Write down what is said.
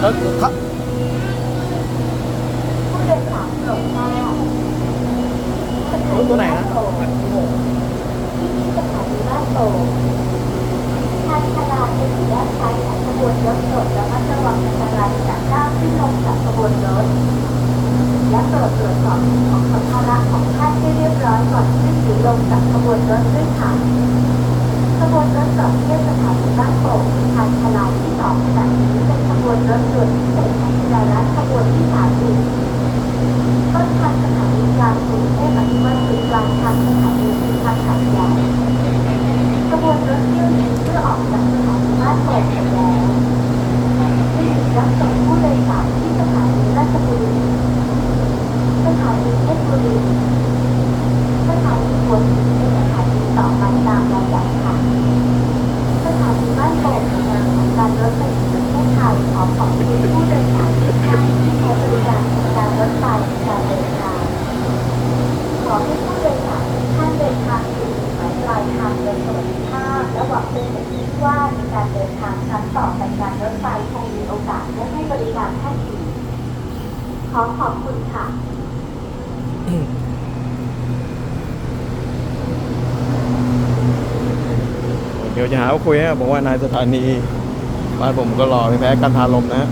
แล้วถ้าผู้โดยสารโปรดทราบสถารู้นีตัวไหนบ้านะโป่งที่นี่สถานีบ้โป่งทางชลาเป็นสีแยกซ้ายของขบวนรถโปรดระมัดระวังอันตรายจากก้าวขึ้นลงจากขบวนรถและโปรดตรวจสอบของสัมภาระของท่านให้เรียบร้อยก่อนขึ้นหรือลงจากขบวนรถด้วยค่ะขบวนรถจอดเทียบสถานีบ้านโป่งทางชลา รถยนต์ที่เศษของดารัฐขบวนที่สามสิบ ต้นทางสถานีกลางกรุงเทพอภิวัตรถึงกลางทางสถานีคือทางขับใหญ่ขบวนรถเที่ยวนี้เพื่อออกจากสถานีบ้านโป่งไปแล้วที่รับส่งผู้โดยสารที่สถานีราชบุรีสถานีเพชรบุรีสถานีหัวหินเป็นสถานีต่อไปตามลำดับค่ะ สถานีบ้านโป่งเป็นงานของการรถไฟแห่งประเทศไทยขอขอบคุณผู้โดยสารทุกท่านที่ใช้บริการของการรถไฟในการเดินทาง ขอให้ผู้โดยสารทุกท่า นเดินทางถึงจุดหมายปลายทางโดยสวัสดิภาพและหวังเป็นอย่างยิ่งว่าในการเดินทางครั้งต่อไปการรถไฟคงมีโอกาสได้ให้บริการท่านอีกขอขอบคุณค่ะเดี๋ยวจะหาว่าคุยนะบอกว่านายสถานีบ้านผมก็รอไม่แพ้กันทาลมนะฮะ